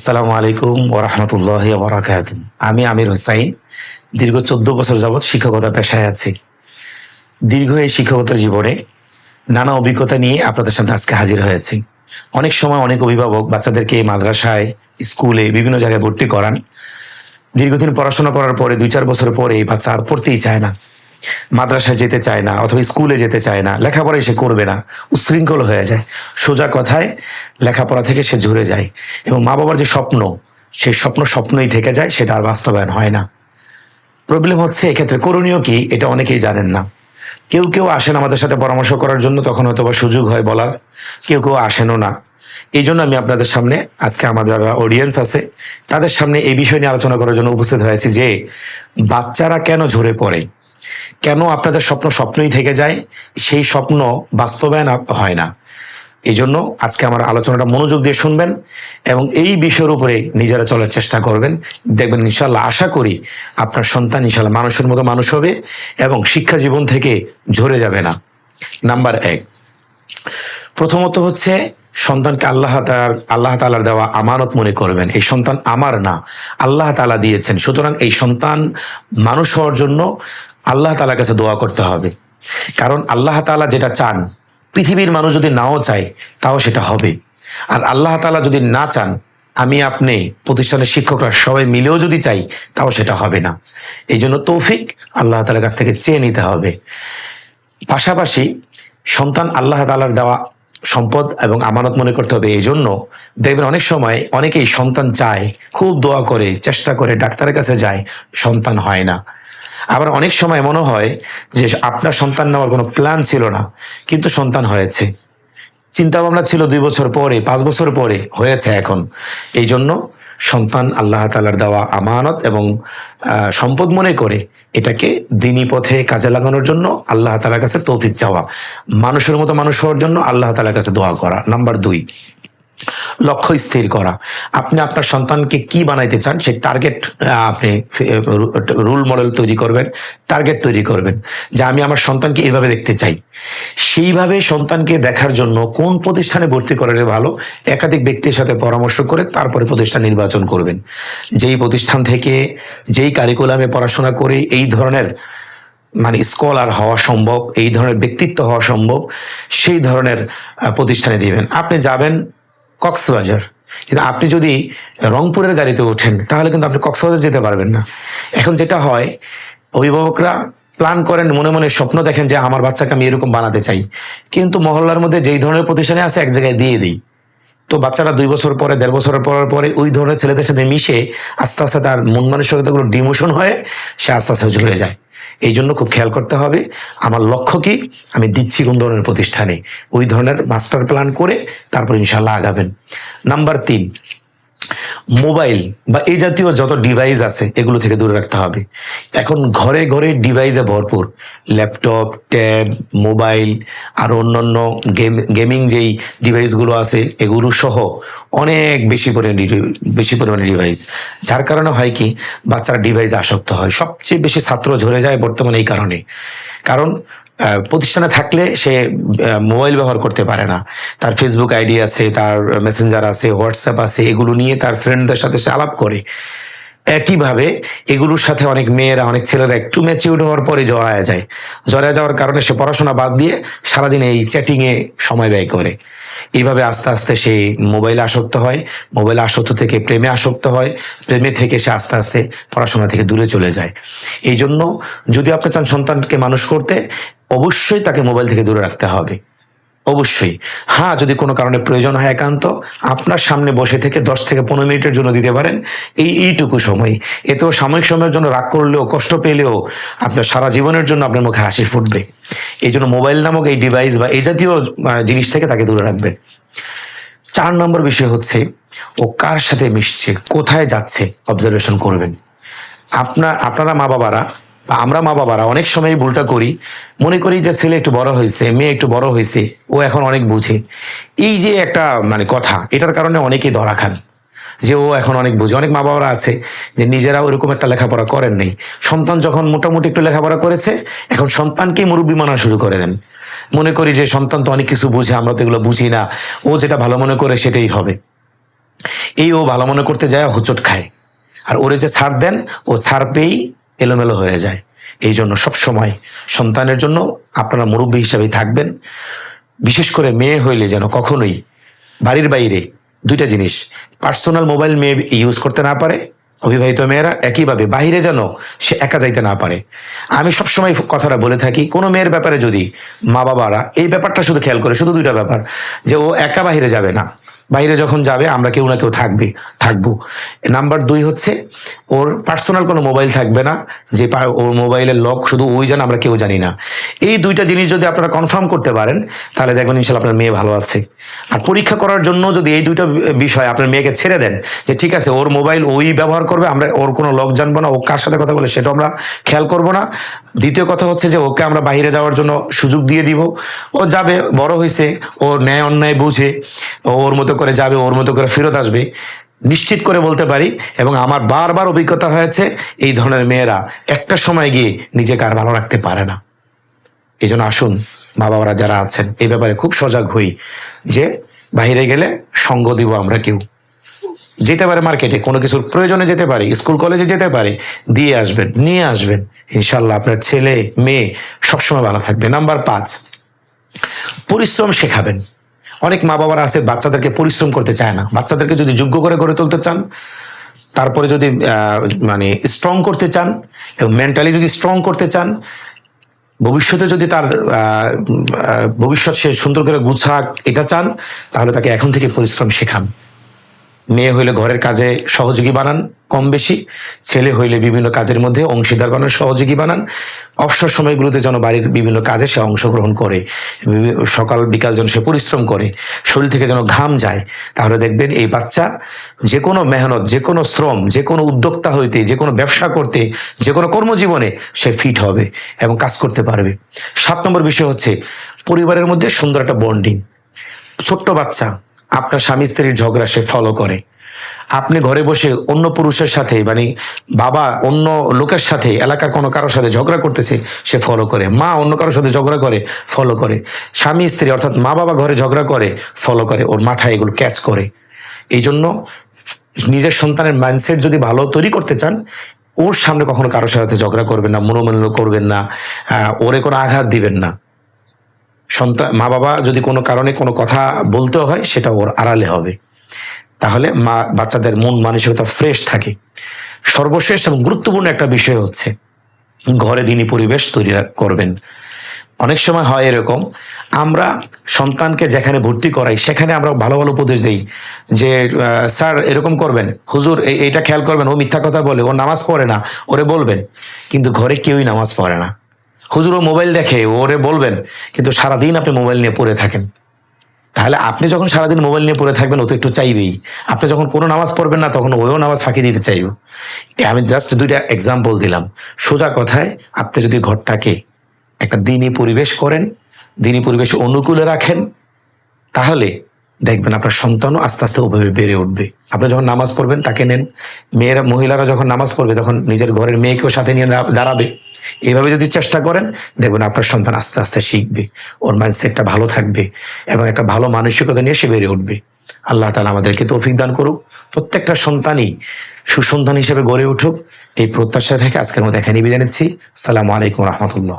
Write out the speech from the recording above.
আসসালামু আলাইকুম ওরহমতুল্লাহ বরাকাত আমি আমির হোসাইন, দীর্ঘ চোদ্দ বছর যাবৎ শিক্ষকতা পেশায় আছি। দীর্ঘ এই শিক্ষকতার জীবনে নানা অভিজ্ঞতা নিয়ে আপনাদের সামনে আজকে হাজির হয়েছি। অনেক সময় অনেক অভিভাবক বাচ্চাদেরকে মাদ্রাসায়, স্কুলে বিভিন্ন জায়গায় ভর্তি করান। দীর্ঘদিন পড়াশোনা করার পরে দুই চার বছর পরে বাচ্চা আর পড়তেই চায় না। মাদ্রাসায় যেতে চায় না অথবা স্কুলে যেতে চায় না লেখাপড়াই সে করবে না, উশৃঙ্খল হয়ে যায়। সোজা কথায় লেখাপড়া থেকে সে ঝরে যায় এবং মা বাবার যে স্বপ্ন, সেই স্বপ্ন স্বপ্নই থেকে যায়, সেটা আর বাস্তবায়ন হয় না। প্রবলেম হচ্ছে এক্ষেত্রে করণীয় কি, এটা অনেকেই জানেন না। কেউ কেউ আসেন আমাদের সাথে পরামর্শ করার জন্য, তখন হয়তো বা সুযোগ হয় বলার। কেউ কেউ আসেনও না। এই জন্য আমি আপনাদের সামনে, আজকে আমাদের যারা অডিয়েন্স আছে, তাদের সামনে এই বিষয় নিয়ে আলোচনা করার জন্য উপস্থিত হয়েছি যে, বাচ্চারা কেন ঝরে পড়ে? কেন আপনাদের স্বপ্ন স্বপ্নই থেকে যায়? সেই স্বপ্ন বাস্তবায়ন হয় না। এই জন্য আজকে আমার আলোচনাটা মনোযোগ দিয়ে শুনবেন এবং এই বিষয়ের উপরে নিজেরা চলার চেষ্টা করবেন। দেখবেন ইনশাল্লাহ আশা করি আপনার সন্তান ইনশাল্লাহ মানুষের মতো মানুষ হবে এবং শিক্ষা জীবন থেকে ঝরে যাবে না। নাম্বার এক, প্রথমত হচ্ছে সন্তানকে আল্লাহ তাআলার, আল্লাহ তালার দেওয়া আমানত মনে করবেন। এই সন্তান আমার না, আল্লাহ তালা দিয়েছেন। সুতরাং এই সন্তান মানুষ হওয়ার জন্য আল্লাহ তালার কাছে দোয়া করতে হবে। কারণ আল্লাহ তালা যেটা চান, পৃথিবীর মানুষ যদি নাও চায়, তাও সেটা হবে। আর আল্লাহ তালা যদি না চান, আমি, আপনি, প্রতিষ্ঠানের শিক্ষকরা সবাই মিলেও যদি চাই, তাও সেটা হবে না। এই জন্য তৌফিক আল্লাহ তালার কাছ থেকে চেয়ে নিতে হবে। পাশাপাশি সন্তান আল্লাহ তালার দেওয়া সম্পদ এবং আমানত মনে করতে হবে। এই জন্য দেখবেন অনেক সময় অনেকেই সন্তান চায়, খুব দোয়া করে, চেষ্টা করে, ডাক্তারের কাছে যায়, সন্তান হয় না। আবার অনেক সময় মনে হয় যে আপনার সন্তান নেওয়ার কোনো প্ল্যান ছিল না, কিন্তু সন্তান হয়েছে। চিন্তা ভাবনা ছিল দুই বছর পরে, পাঁচ বছর পরে, হয়েছে এখন। এই জন্য সন্তান আল্লাহ তালার দেওয়া আমানত এবং সম্পদ মনে করে এটাকে দিনী পথে কাজে লাগানোর জন্য আল্লাহ তালার কাছে তৌফিক চাওয়া। মানুষের মতো মানুষ হওয়ার জন্য আল্লাহ তালার কাছে দোয়া করা। নাম্বার দুই লক্ষ্য স্থির করা। আপনি আপনার সন্তানকে কি বানাইতে চান, সেই টার্গেট আপনি রুল মডেল তৈরি করবেন টার্গেট তৈরি করবেন, যে আমি আমার সন্তানকে এইভাবে দেখতে চাই। সেইভাবে সন্তানকে দেখার জন্য কোন প্রতিষ্ঠানে ভর্তি করালে ভালো, একাধিক ব্যক্তির সাথে পরামর্শ করে তারপরে প্রতিষ্ঠান নির্বাচন করবেন। যেই প্রতিষ্ঠান থেকে যেই কারিকুলামে পড়াশোনা করে এই ধরনের মানে স্কলার হওয়া সম্ভব, এই ধরনের ব্যক্তিত্ব হওয়া সম্ভব, সেই ধরনের প্রতিষ্ঠানে দিবেন। আপনি যাবেন কক্সবাজার। কিন্তু আপনি যদি রংপুরের গাড়িতে ওঠেন, তাহলে কিন্তু আপনি কক্সবাজার যেতে পারবেন না। এখন যেটা হয়, অভিভাবকরা প্ল্যান করেন, মনে মনে স্বপ্ন দেখেন যে আমার বাচ্চাকে আমি এরকম বানাতে চাই। কিন্তু মহল্লার মধ্যে যেই ধরনের প্রতিষ্ঠানে আছে, এক জায়গায় দিয়ে দিই। তো বাচ্চারা দুই বছর পরে, দেড় বছর পর, পরে ওই ধরনের ছেলেদের সাথে মিশে আস্তে আস্তে তার মন মানসিকতাগুলো ডিমোশন হয়ে সে আস্তে আস্তে ঝরে যায়। এই জন্য খুব খেয়াল করতে হবে, আমার লক্ষ্য কি? আমি দিচ্ছি কোন ধরনের প্রতিষ্ঠানে। ওই ধরনের মাস্টার প্ল্যান করে তারপর ইনশাল্লাহ আগাবেন। নাম্বার তিন মোবাইল বা এই জাতীয় যত ডিভাইস আছে, এগুলো থেকে দূরে রাখতে হবে। এখন ঘরে ঘরে ডিভাইসে ভরপুর। ল্যাপটপ ট্যাব মোবাইল, আর অন্যান্য গেম গেমিং যেই ডিভাইসগুলো আছে, এগুলো সহ অনেক বেশি পরিমাণে বেশি পরিমাণে ডিভাইস যার কারণে হয় কি, বাচ্চারা ডিভাইসে আসক্ত হয়। সবচেয়ে বেশি ছাত্র ঝরে যায় বর্তমানে এই কারণে। কারণ প্রতিষ্ঠানে থাকলে সে মোবাইল ব্যবহার করতে পারে না। তার ফেসবুক আইডি আছে, তার মেসেঞ্জার আছে হোয়াটসঅ্যাপ আছে, এগুলো নিয়ে তার ফ্রেন্ডদের সাথে সে আলাপ করে। একইভাবে এগুলোর সাথে অনেক মেয়েরা, অনেক ছেলেরা একটু ম্যাচিউর হওয়ার পরে জড়ায় যায়। জড়ায় যাওয়ার কারণে সে পড়াশোনা বাদ দিয়ে সারাদিন এই চ্যাটিংয়ে সময় ব্যয় করে। এইভাবে আস্তে আস্তে সে মোবাইলে আসক্ত হয়, মোবাইল আসক্ত থেকে প্রেমে আসক্ত হয়, প্রেমে থেকে সে আস্তে আস্তে পড়াশোনা থেকে দূরে চলে যায়। এই জন্য যদি আপনি চান সন্তানকে মানুষ করতে অবশ্যই তাকে মোবাইল থেকে দূরে রাখতে হবে। অবশ্যই। হ্যাঁ যদি কোনো কারণে প্রয়োজন হয় একান্ত, আপনার সামনে বসে থেকে দশ থেকে পনেরো মিনিটের জন্য দিতে পারেন। এই এইটুকু সময়। এতেও সাময়িক সময়ের জন্য রাগ করলেও, কষ্ট পেলেও আপনার সারা জীবনের জন্য আপনার মুখে হাসি ফুটবে। এই জন্য মোবাইল নামক এই ডিভাইস বা এই জাতীয় জিনিস থেকে তাকে দূরে রাখবেন। চার নম্বর বিষয় হচ্ছে, ও কার সাথে মিশছে, কোথায় যাচ্ছে অবজারভেশন করবেন। আপনার, আপনারা মা বাবারা আমরা মা বাবারা অনেক সময় ভুলটা করি। মনে করি যে ছেলে একটু বড় হয়েছে, মেয়ে একটু বড় হয়েছে, ও এখন অনেক বুঝে। এই যে একটা মানে কথা, এটার কারণে অনেকেই ধরা খান। যে ও এখন অনেক বুঝে। অনেক মা বাবারা আছে যে নিজেরা ওরকম একটা লেখাপড়া করেন নাই। সন্তান যখন মোটামুটি একটু লেখাপড়া করেছে, এখন সন্তানকেই মুরব্বী মানা শুরু করে দেন। মনে করি যে সন্তান তো অনেক কিছু বুঝে, আমরা তো এগুলো বুঝি না। ও যেটা ভালো মনে করে সেটাই হবে। এই ও ভালো মনে করতে যায় হোঁচট খায়। আর ওরে যে ছাড় দেন, ও ছাড় পেয়েই এলোমেলো হয়ে যায়। এই জন্য সবসময় সন্তানের জন্য আপনারা মুরব্বী হিসাবেই থাকবেন। বিশেষ করে মেয়ে হইলে যেন কখনোই বাড়ির বাইরে দুইটা জিনিস, পার্সোনাল মোবাইল মেয়ে ইউজ করতে না পারে, অবিবাহিত মেয়েরা একইভাবে বাহিরে যেন সে একা যাইতে না পারে। আমি সবসময় কথাটা বলে থাকি, কোনো মেয়ের ব্যাপারে যদি মা বাবারা এই ব্যাপারটা শুধু খেয়াল করে, শুধু দুইটা ব্যাপার, যে ও একা বাইরে যাবে না। বাইরে যখন যাবে, আমরা কেউ না কেউ থাকবে, থাকব। নাম্বার দুই হচ্ছে, ওর পার্সোনাল কোনো মোবাইল থাকবে না, যে ওর মোবাইলের লক শুধু ওই জানে আমরা কেউ জানি না। এই দুইটা জিনিস যদি আপনারা কনফার্ম করতে পারেন, তাহলে দেখবেন ইনশাল্লাহ আপনার মেয়ে ভালো আছে। আর পরীক্ষা করার জন্য যদি এই দুইটা বিষয় আপনার মেয়েকে ছেড়ে দেন, যে ঠিক আছে, ওর মোবাইল ওই ব্যবহার করবে, আমরা ওর কোনো লক জানব না, ও কার সাথে কথা বলে সেটা আমরা খেয়াল করব না। দ্বিতীয় কথা হচ্ছে যে ওকে আমরা বাইরে যাওয়ার জন্য সুযোগ দিয়ে দিব। ও যাবে, বড় হয়েছে, ও ন্যায় অন্যায় বুঝে ওর মতো করে যাবে ওর মতো করে ফেরত আসবে। নিশ্চিত করে বলতে পারি, এবং আমার বারবার অভিজ্ঞতা হয়েছে, এই ধরনের মেয়েরা একটা সময় গিয়ে নিজেকে আর ভালো রাখতে পারে না। এই জন্য আসুন বাবারা যারা আছেন, এই ব্যাপারে খুব সজাগ হই যে বাইরে গেলে সঙ্গ দিব আমরা কেউ। যেতে পারে মার্কেটে কোনো কিছুর প্রয়োজনে যেতে পারে স্কুল কলেজে যেতে পারে, দিয়ে আসবেন, নিয়ে আসবেন। ইনশাল্লাহ আপনার ছেলে, মেয়ে সবসময় ভালো থাকবে। নাম্বার পাঁচ, পরিশ্রম শেখাবেন। অনেক মা বাবারা আছে, বাচ্চাদেরকে পরিশ্রম করতে চায় না। বাচ্চাদেরকে যদি যোগ্য করে গড়ে তুলতে চান, তারপরে যদি মানে স্ট্রং করতে চান, এবং মেন্টালি যদি স্ট্রং করতে চান, ভবিষ্যতে যদি তার ভবিষ্যৎ সে সুন্দর করে গুছাক, এটা চান, তাহলে তাকে এখন থেকে পরিশ্রম শেখান। মেয়ে হইলে ঘরের কাজে সহযোগী বানান, কম বেশি। ছেলে হইলে বিভিন্ন কাজের মধ্যে অংশীদার বানান সহযোগী বানান। অবসর সময়গুলোতে যেন বাড়ির বিভিন্ন কাজে সে অংশগ্রহণ করে। সকাল, বিকাল যেন সে পরিশ্রম করে। শরীর থেকে যেন ঘাম যায়। তাহলে দেখবেন এই বাচ্চা যে কোনো মেহনত, যে কোনো শ্রম, যে কোনো উদ্যোক্তা হইতে, যে কোনো ব্যবসা করতে, যে কোনো কর্মজীবনে সে ফিট হবে এবং কাজ করতে পারবে। সাত নম্বর বিষয় হচ্ছে পরিবারের মধ্যে সুন্দর একটা বন্ডিং ছোট্ট বাচ্চা আপনার স্বামী স্ত্রীর ঝগড়া সে ফলো করে। আপনি ঘরে বসে অন্য পুরুষের সাথে মানে বাবা অন্য লোকের সাথে, এলাকার কোনো কারোর সাথে ঝগড়া করতেছে, সে ফলো করে। মা অন্য কারোর সাথে ঝগড়া করে ফলো করে। স্বামী স্ত্রী অর্থাৎ মা বাবা ঘরে ঝগড়া করে ফলো করে, ওর মাথায় এগুলো ক্যাচ করে। এই জন্য নিজের সন্তানের মাইন্ডসেট যদি ভালো তৈরি করতে চান, ওর সামনে কখনো কারোর সাথে ঝগড়া করবেন না মনোমান্য করবেন না ওরে কোনো আঘাত দিবেন না। সন্তান মা বাবা যদি কোনো কারণে কোনো কথা বলতে হয়, সেটা ওর আড়ালে হবে। তাহলে মা, বাচ্চাদের মন মানসিকতা ফ্রেশ থাকে। সর্বশেষ এবং গুরুত্বপূর্ণ একটা বিষয় হচ্ছে, ঘরে দিনই পরিবেশ তৈরি করবেন। অনেক সময় হয় এরকম, আমরা সন্তানকে যেখানে ভর্তি করাই, সেখানে আমরা ভালো ভালো উপদেশ দিই যে স্যার এরকম করবেন, হুজুর এই- এইটা খেয়াল করবেন, ও মিথ্যা কথা বলে, ও নামাজ পড়ে না, ওরে বলবেন। কিন্তু ঘরে কেউই নামাজ পড়ে না। হুজুর ও মোবাইল দেখে, ওরে বলবেন, কিন্তু সারাদিন আপনি মোবাইল নিয়ে পড়ে থাকেন। তাহলে আপনি যখন সারাদিন মোবাইল নিয়ে পড়ে থাকবেন, ও তো একটু চাইবেই। আপনি যখন কোনো নামাজ পড়বেন না, তখন ওও নামাজ ফাঁকি দিতে চাইব। আমি জাস্ট দুইটা এক্সাম্পল দিলাম। সোজা কথায়, আপনি যদি ঘরটাকে একটা দিনই পরিবেশ করেন দিনই পরিবেশ অনুকূলে রাখেন, তাহলে দেখবেন আপনার সন্তানও আস্তে আস্তে ওভাবে বেড়ে উঠবে। আপনি যখন নামাজ পড়বেন, তাকে নেন। মেয়েরা, মহিলারা যখন নামাজ পড়বে, তখন নিজের ঘরের মেয়েকেও সাথে নিয়ে দাঁড়াবে। এইভাবে যদি চেষ্টা করেন, দেখবেন আপনার সন্তান আস্তে আস্তে শিখবে। ওর মাইন্ডসেটটা ভালো থাকবে এবং একটা ভালো মানসিকতা নিয়ে সে বেড়ে উঠবে। আল্লাহ তালা আমাদেরকে তৌফিক দান করুক। প্রত্যেকটা সন্তানই সুসন্তান হিসেবে গড়ে উঠুক। এই প্রত্যাশা থেকে আজকের মতো এখানে বিদায় নিচ্ছি। আসসালামু আলাইকুম রহমতুল্লাহ।